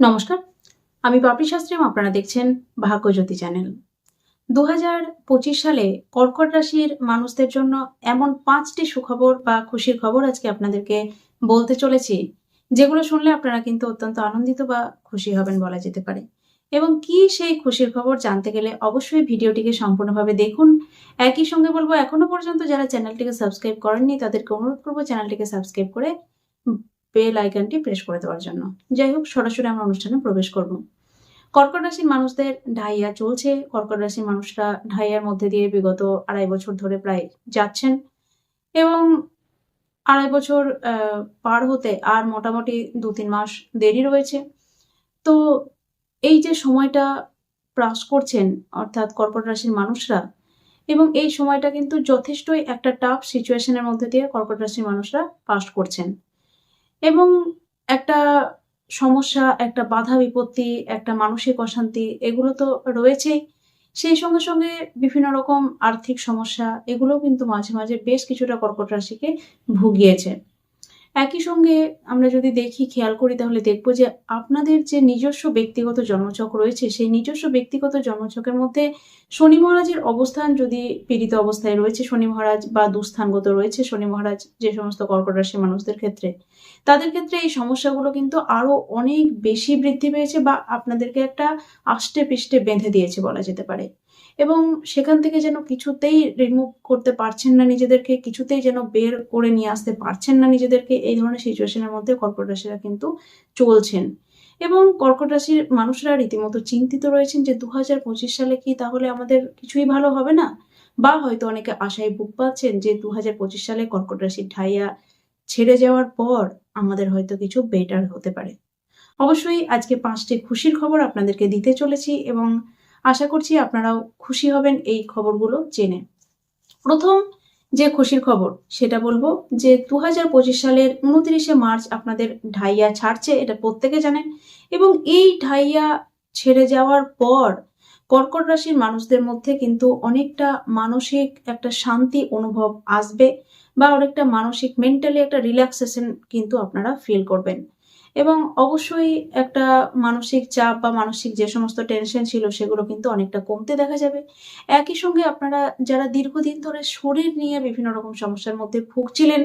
নমস্কার। আমি বাপি শাস্ত্রী আপনারা দেখছেন ভাগ্যজ্যোতি চ্যানেল। দু হাজার পঁচিশ সালে কর্কট রাশির মানুষদের জন্য এমন পাঁচটি সুখবর বা খুশির খবর আজকে আপনাদেরকে বলতে চলেছি, যেগুলো শুনলে আপনারা কিন্তু অত্যন্ত আনন্দিত বা খুশি হবেন বলা যেতে পারে। এবং কি সেই খুশির খবর জানতে গেলে অবশ্যই ভিডিওটিকে সম্পূর্ণভাবে দেখুন। একই সঙ্গে বলব, এখনও পর্যন্ত যারা চ্যানেলটিকে সাবস্ক্রাইব করেননি, তাদেরকে অনুরোধ করব চ্যানেলটিকে সাবস্ক্রাইব করে বেল আইকনটি প্রেস করে দেওয়ার জন্য। যাই হোক, সরাসরি আমরা অনুষ্ঠানে প্রবেশ করব। কর্কট রাশির মানুষদের ঢাইয়া চলছে। কর্কট রাশির মানুষরা ঢাইয়ার মধ্যে দিয়ে বিগত আড়াই বছর ধরে প্রায় যাচ্ছেন এবং আড়াই বছর পার হতে আর মোটামুটি দু তিন মাস দেরি রয়েছে। তো এই যে সময়টা পাস করছেন, অর্থাৎ কর্কট রাশির মানুষরা, এবং এই সময়টা কিন্তু যথেষ্টই একটা টাফ সিচুয়েশনের মধ্যে দিয়ে কর্কট রাশির মানুষরা পাস করছেন। এবং একটা সমস্যা, একটা বাধা বিপত্তি, একটা মানসিক অশান্তি এগুলো তো রয়েছেই। সেই সঙ্গে সঙ্গে বিভিন্ন রকম আর্থিক সমস্যা এগুলো কিন্তু মাঝে মাঝে বেশ কিছুটা কর্কট রাশিকে ভুগিয়েছে। একই সঙ্গে আমরা যদি দেখি, খেয়াল করি, তাহলে দেখব যে আপনাদের যে নিজস্ব ব্যক্তিগত জন্মচক রয়েছে, সেই নিজস্ব ব্যক্তিগত জন্মচকের মধ্যে শনি মহারাজের অবস্থান যদি পীড়িত অবস্থায় রয়েছে, শনি মহারাজ বা দুস্থানগত রয়েছে, শনি মহারাজ যে সমস্ত কর্কট রাশির মানুষদের ক্ষেত্রে, তাদের ক্ষেত্রে এই সমস্যাগুলো কিন্তু আরও অনেক বেশি বৃদ্ধি পেয়েছে বা আপনাদেরকে একটা আষ্টে পিষ্টে বেঁধে দিয়েছে বলা যেতে পারে। এবং সেখান থেকে যেন কিছুতেই রিমুভ করতে পারছেন না নিজেদেরকে, কিছুতেই যেন বের করে নিয়ে আসতে পারছেন না নিজেদেরকে, এই ধরনের সিচুয়েশনের মধ্যে কর্কট রাশিরা কিন্তু চলছেন। এবং কর্কট রাশির মানুষরা রীতিমতো চিন্তিত রয়েছেন যে দু হাজার পঁচিশ সালে কি তাহলে আমাদের কিছুই ভালো হবে না? বা হয়তো অনেকে আশায় বুক পাচ্ছেন যে দু হাজার পঁচিশ সালে কর্কট রাশির ঢাইয়া ছেড়ে যাওয়ার পর আমাদের হয়তো কিছু বেটার হতে পারে। অবশ্যই আজকে পাঁচটি খুশির খবর আপনাদেরকে দিতে চলেছি এবং আশা করছি আপনারাও খুশি হবেন এই খবরগুলো জেনে। প্রথম যে খুশির খবর, সেটা বলব যে দু হাজার পঁচিশ সালের উনত্রিশে মার্চ আপনাদের ঢাইয়া ছাড়ছে, এটা প্রত্যেকে জানেন। এবং এই ঢাইয়া ছেড়ে যাওয়ার পর কর্কট রাশির মানুষদের মধ্যে কিন্তু অনেকটা মানসিক একটা শান্তি অনুভব আসবে বা অনেকটা মানসিক মেন্টালি একটা রিল্যাক্সেশন কিন্তু আপনারা ফিল করবেন। এবং অবশ্যই একটা মানসিক চাপ বা মানসিক যে সমস্ত টেনশন ছিল সেগুলো কিন্তু অনেকটা কমতে দেখা যাবে। একই সঙ্গে আপনারা যারা দীর্ঘদিন ধরে শরীর নিয়ে বিভিন্ন রকম সমস্যার মধ্যে ভুগছিলেন,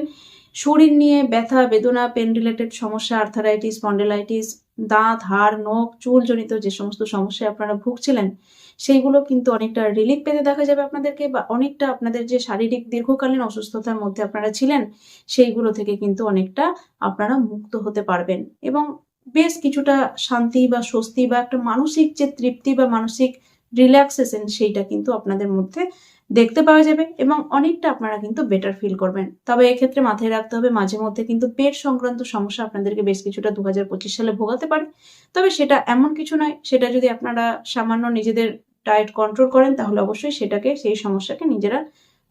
শরীর নিয়ে ব্যথা, বেদনা পেন রিলেটেড সমস্যা আর্থারাইটিস স্পন্ডেলাইটিস দাঁত, হাড়, নখ, চুলজনিত যে সমস্ত সমস্যায় আপনারা ভুগছিলেন, সেইগুলো কিন্তু অনেকটা রিলিফ পেতে দেখা যাবে আপনাদেরকে বা অনেকটা আপনাদের যে শারীরিক দীর্ঘকালীন অসুস্থতার মধ্যে আপনারা ছিলেন, সেইগুলো থেকে কিন্তু অনেকটা আপনারা মুক্ত হতে পারবেন। এবং বেশ কিছুটা শান্তি বা স্বস্তি বা একটা মানসিক যে তৃপ্তি বা মানসিক রিল্যাক্সেশন সেইটা কিন্তু আপনাদের মধ্যে দেখতে পাওয়া যাবে এবং অনেকটা আপনারা কিন্তু বেটার ফিল করবেন। তবে এক্ষেত্রে মাথায় রাখতে হবে, মাঝে মধ্যে কিন্তু পেট সংক্রান্ত সমস্যা আপনাদেরকে বেশ কিছুটা দু হাজার পঁচিশ সালে ভোগাতে পারে। তবে সেটা এমন কিছু নয়, সেটা যদি আপনারা সামান্য নিজেদের ডায়েট কন্ট্রোল করেন, তাহলে অবশ্যই সেটাকে, সেই সমস্যাকে নিজেরা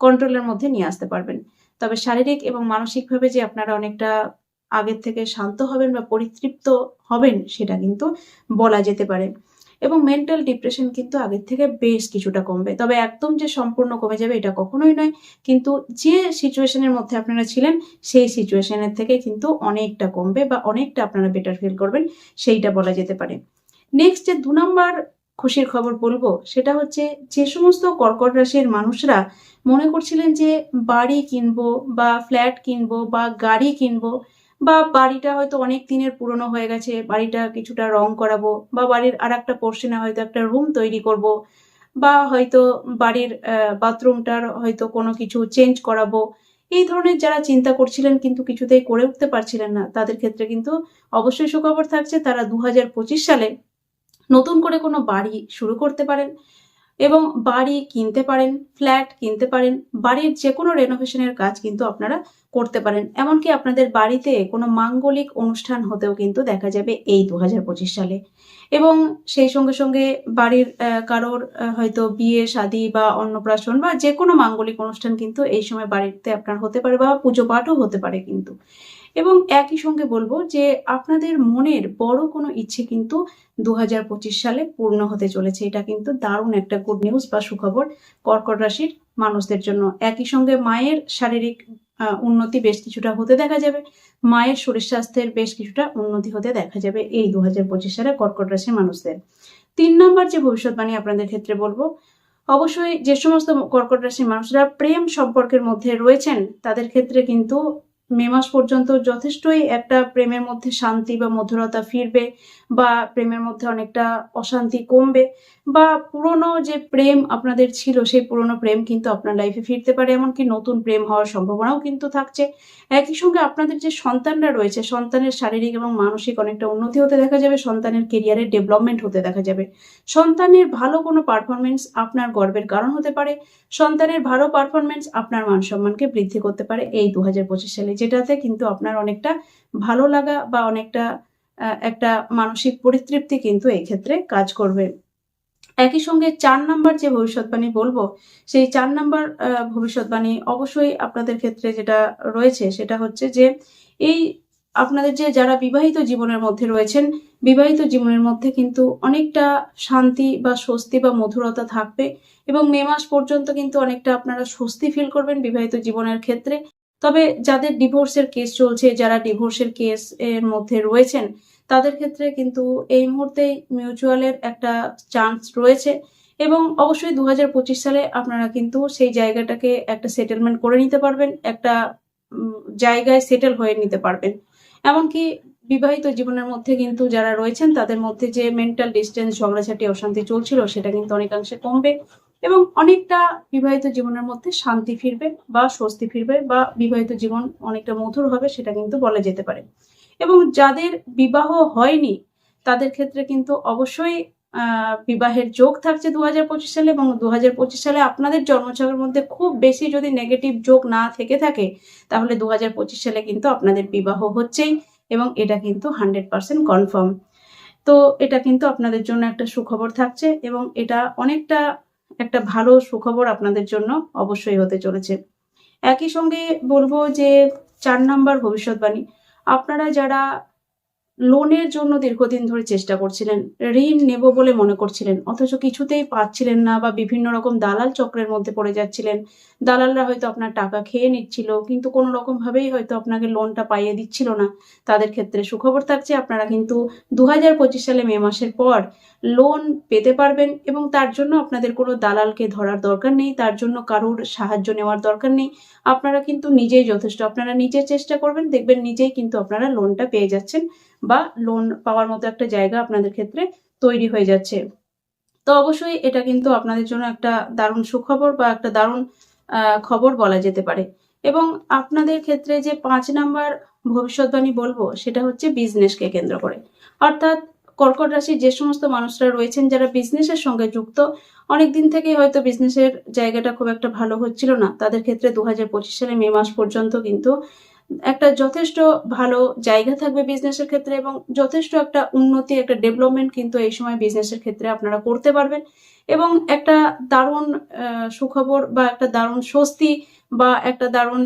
কন্ট্রোলের মধ্যে নিয়ে আসতে পারবেন। তবে শারীরিক এবং মানসিকভাবে যে আপনারা অনেকটা আগের থেকে শান্ত হবেন বা পরিতৃপ্ত হবেন, সেটা কিন্তু বলা যেতে পারে। এবং মেন্টাল ডিপ্রেশন কিন্তু আগের থেকে বেশ কিছুটা কমবে। তবে একদম যে সম্পূর্ণ কমে যাবে এটা কখনোই নয়। কিন্তু যে সিচুয়েশনের মধ্যে আপনারা ছিলেন, সেই সিচুয়েশনের থেকে কিন্তু অনেকটা কমবে বা অনেকটা আপনারা বেটার ফিল করবেন, সেইটা বলা যেতে পারে। নেক্সট যে দু নম্বর খুশির খবর বলব, সেটা হচ্ছে যে সমস্ত কর্কট রাশির মানুষরা মনে করছিলেন যে বাড়ি কিনবো বা ফ্ল্যাট কিনবো বা গাড়ি কিনবো বা বাড়িটা হয়তো অনেক দিনের পুরনো হয়ে গেছে, বাড়িটা কিছুটা রং করাবো, বা বাড়ির আর একটা পোর্শনে হয়তো একটা রুম তৈরি করব, বা হয়তো বাড়ির বাথরুমটার হয়তো কোনো কিছু চেঞ্জ করাবো। এই ধরনের যারা চিন্তা করছিলেন কিন্তু কিছুতেই করে উঠতে পারছিলেন না, তাদের ক্ষেত্রে কিন্তু অবশ্যই সুখবর থাকছে। তারা দু হাজার পঁচিশ সালে নতুন করে কোনো বাড়ি শুরু করতে পারেন। এবং বাড়ি কিনতে পারেন ফ্ল্যাট কিনতে পারেন, বাড়ির যে কোনো রেনোভেশনের কাজ কিন্তু আপনারা করতে পারেন। এমনকি আপনাদের বাড়িতে কোনো মাঙ্গলিক অনুষ্ঠান হতেও কিন্তু দেখা যাবে এই দু হাজার পঁচিশ সালে। এবং সেই সঙ্গে সঙ্গে বাড়ির কারোর হয়তো বিয়ে, শাদী বা অন্নপ্রাশন বা যে কোনো মাঙ্গলিক অনুষ্ঠান কিন্তু এই সময় বাড়িতে আপনার হতে পারে বা পুজো পাঠও হতে পারে কিন্তু। এবং একই সঙ্গে বলব যে আপনাদের মনের বড় কোনো ইচ্ছে কিন্তু দু হাজার পঁচিশ সালে পূর্ণ হতে চলেছে। এটা কিন্তু দারুণ একটা গুড নিউজ বা সুখবর। কর্কট রাশির মানুষদের জন্য। একই সঙ্গে মায়ের শারীরিক উন্নতি বেশ কিছুটা হতে দেখা যাবে। মায়ের শরীর স্বাস্থ্যের বেশ কিছুটা উন্নতি হতে দেখা যাবে এই দু হাজার পঁচিশ সালে কর্কট রাশির মানুষদের। তিন নম্বর যে ভবিষ্যৎবাণী আপনাদের ক্ষেত্রে বলব, অবশ্যই যে সমস্ত কর্কট রাশির মানুষরা প্রেম সম্পর্কের মধ্যে রয়েছেন, তাদের ক্ষেত্রে কিন্তু মে মাস পর্যন্ত যথেষ্টই একটা প্রেমের মধ্যে শান্তি বা মধুরতা ফিরবে বা প্রেমের মধ্যে অনেকটা অশান্তি কমবে। বা পুরনো যে প্রেম আপনাদের ছিল, সেই পুরনো প্রেম কিন্তু আপনার লাইফে ফিরতে পারে, এমনকি নতুন প্রেম হওয়ার সম্ভাবনাও কিন্তু থাকছে। একই সঙ্গে আপনাদের যে সন্তানরা রয়েছে, সন্তানের শারীরিক এবং মানসিক অনেকটা উন্নতি হতে দেখা যাবে, সন্তানের কেরিয়ারের ডেভেলপমেন্ট হতে দেখা যাবে। সন্তানের ভালো কোনো পারফরমেন্স আপনার গর্বের কারণ হতে পারে, সন্তানের ভালো পারফরমেন্স আপনার মান সম্মানকে বৃদ্ধি করতে পারে, এই দু হাজার পঁচিশ সালে, যেটাতে কিন্তু আপনার অনেকটা ভালো লাগা বা অনেকটা একটা মানসিক পরিতৃপ্তি কিন্তু এই ক্ষেত্রে কাজ করবে। একই সঙ্গে চার নাম্বার যে ভবিষ্যৎবাণী বলব, সেই চার নাম্বার ভবিষ্যৎবাণী অবশ্যই আপনাদের ক্ষেত্রে যেটা রয়েছে সেটা হচ্ছে যে এই আপনাদের যে যারা বিবাহিত জীবনের মধ্যে রয়েছেন, বিবাহিত জীবনের মধ্যে কিন্তু অনেকটা শান্তি বা স্বস্তি বা মধুরতা থাকবে এবং মে মাস পর্যন্ত কিন্তু অনেকটা আপনারা স্বস্তি ফিল করবেন বিবাহিত জীবনের ক্ষেত্রে। তবে যাদের ডিভোর্সের কেস চলছে, যারা ডিভোর্সের কেস এর মধ্যে রয়েছেন তাদের ক্ষেত্রে কিন্তু এই মুহূর্তে মিউচুয়ালের একটা চান্স রয়েছে এবং অবশ্যই দু হাজার পঁচিশ সালে আপনারা কিন্তু সেই জায়গাটাকে একটা সেটেলমেন্ট করে নিতে পারবেন, একটা জায়গায় সেটেল হয়ে নিতে পারবেন। এমনকি বিবাহিত জীবনের মধ্যে কিন্তু যারা রয়েছেন, তাদের মধ্যে যে মেন্টাল ডিস্টেন্স ঝগড়াঝাটি, অশান্তি চলছিল, সেটা কিন্তু অনেকাংশে কমবে এবং অনেকটা বিবাহিত জীবনের মধ্যে শান্তি ফিরবে বা স্বস্তি ফিরবে বা বিবাহিত জীবন অনেকটা মধুর হবে, সেটা কিন্তু বলা যেতে পারে। এবং যাদের বিবাহ হয়নি, তাদের ক্ষেত্রে কিন্তু অবশ্যই বিবাহের যোগ থাকছে দু হাজার পঁচিশ সালে এবং দু হাজার পঁচিশ সালে আপনাদের জন্মছকের মধ্যে খুব বেশি যদি নেগেটিভ যোগ না থেকে থাকে, তাহলে দু হাজার পঁচিশ সালে কিন্তু আপনাদের বিবাহ হচ্ছেই এবং এটা কিন্তু হান্ড্রেড পার্সেন্ট কনফার্ম। তো এটা কিন্তু আপনাদের জন্য একটা সুখবর থাকছে এবং এটা অনেকটা একটা ভালো সুখবর আপনাদের জন্য অবশ্যই হতে চলেছে। একই সঙ্গে বলব যে চার নাম্বার ভবিষ্যৎবাণী আপনারা যারা লোনের জন্য দীর্ঘদিন ধরে চেষ্টা করছিলেন, ঋণ নেব বলে মনে করছিলেন, অথচ কিছুতেই পাচ্ছিলেন না বা বিভিন্ন রকম দালাল চক্রের মধ্যে পড়ে যাচ্ছিলেন, দালালরা হয়তো আপনার টাকা খেয়ে নিচ্ছিল, কিন্তু কোনো রকমভাবেই হয়তো আপনাকে লোনটা পাইয়ে দিচ্ছিল না। তাদের ক্ষেত্রে সুখবর থাকছে, আপনারা কিন্তু দু হাজার পঁচিশ সালে মে মাসের পর লোন পেতে পারবেন এবং তার জন্য আপনাদের কোনো দালালকে ধরার দরকার নেই, তার জন্য কারোর সাহায্য নেওয়ার দরকার নেই। আপনারা কিন্তু নিজেই যথেষ্ট, আপনারা নিজে চেষ্টা করবেন, দেখবেন নিজেই কিন্তু আপনারা লোনটা পেয়ে যাচ্ছেন বা লোন পাওয়ার মতো একটা জায়গা আপনাদের ক্ষেত্রে তৈরি হয়ে যাচ্ছে। তো অবশ্যই এটা কিন্তু আপনাদের জন্য একটা দারুণ সুখবর বা একটা দারুণ খবর বলা যেতে পারে। এবং আপনাদের ক্ষেত্রে যে পাঁচ নাম্বার ভবিষ্যৎবাণী বলব, সেটা হচ্ছে বিজনেসকে কেন্দ্র করে। অর্থাৎ কর্কট রাশির যে সমস্ত মানুষরা রয়েছেন যারা বিজনেসের সঙ্গে যুক্ত অনেক দিন থেকেই হয়তো বিজনেসের জায়গাটা খুব একটা ভালো হচ্ছিল না। তাদের ক্ষেত্রে দু হাজার পঁচিশ সালে মে মাস পর্যন্ত কিন্তু একটা যথেষ্ট ভালো জায়গা থাকবে বিজনেসের ক্ষেত্রে এবং যথেষ্ট একটা উন্নতি, একটা ডেভেলপমেন্ট কিন্তু এই সময় বিজনেসের ক্ষেত্রে আপনারা করতে পারবেন এবং একটা দারুণ সুখবর বা একটা দারুণ স্বস্তি বা একটা দারুণ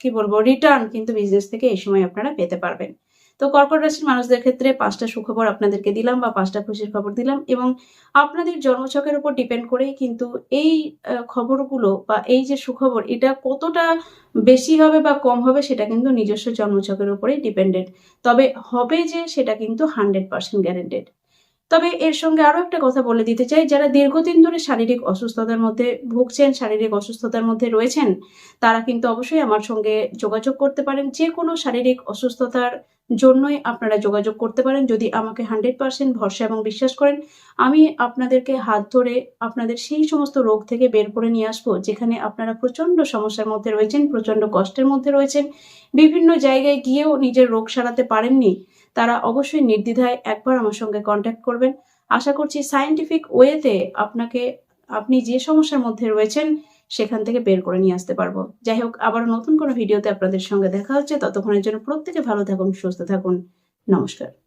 কি বলব রিটার্ন কিন্তু বিজনেস থেকে এই সময় আপনারা পেতে পারবেন। তো কর্কট রাশির মানুষদের ক্ষেত্রে পাঁচটা সুখবর আপনাদেরকে দিলাম বা পাঁচটা খুশির খবর দিলাম এবং আপনাদের জন্মছকের উপর ডিপেন্ড করেই কিন্তু এই খবরগুলো বা এই যে সুখবর, এটা কতটা বেশি হবে বা কম হবে সেটা কিন্তু নিজস্ব জন্মছকের উপরেই ডিপেন্ডেন্ট তবে হবে যে সেটা কিন্তু হান্ড্রেড পার্সেন্ট গ্যারেন্টেড তবে এর সঙ্গে আরও একটা কথা বলে দিতে চাই, যারা দীর্ঘদিন ধরে শারীরিক অসুস্থতার মধ্যে ভুগছেন, শারীরিক অসুস্থতার মধ্যে রয়েছেন, তারা কিন্তু অবশ্যই আমার সঙ্গে যোগাযোগ করতে পারেন। যে কোনো শারীরিক অসুস্থতার জন্যই আপনারা যোগাযোগ করতে পারেন। যদি আমাকে হান্ড্রেড পার্সেন্ট ভরসা এবং বিশ্বাস করেন, আমি আপনাদেরকে হাত ধরে আপনাদের সেই সমস্ত রোগ থেকে বের করে নিয়ে আসব, যেখানে আপনারা প্রচণ্ড সমস্যার মধ্যে রয়েছেন প্রচণ্ড কষ্টের মধ্যে রয়েছেন। বিভিন্ন জায়গায় গিয়েও নিজের রোগ সারাতে পারেননি, তারা অবশ্যই নির্দ্বিধায় একবার আমার সঙ্গে কন্ট্যাক্ট করবেন। আশা করছি সায়েন্টিফিক ওয়েতে আপনাকে, আপনি যে সমস্যার মধ্যে রয়েছেন সেখান থেকে বের করে নিয়ে আসতে পারব। যাই হোক আবার নতুন কোনো ভিডিওতে আপনাদের সঙ্গে দেখা হচ্ছে। ততক্ষণের জন্য প্রত্যেকে ভালো থাকুন, সুস্থ থাকুন। নমস্কার।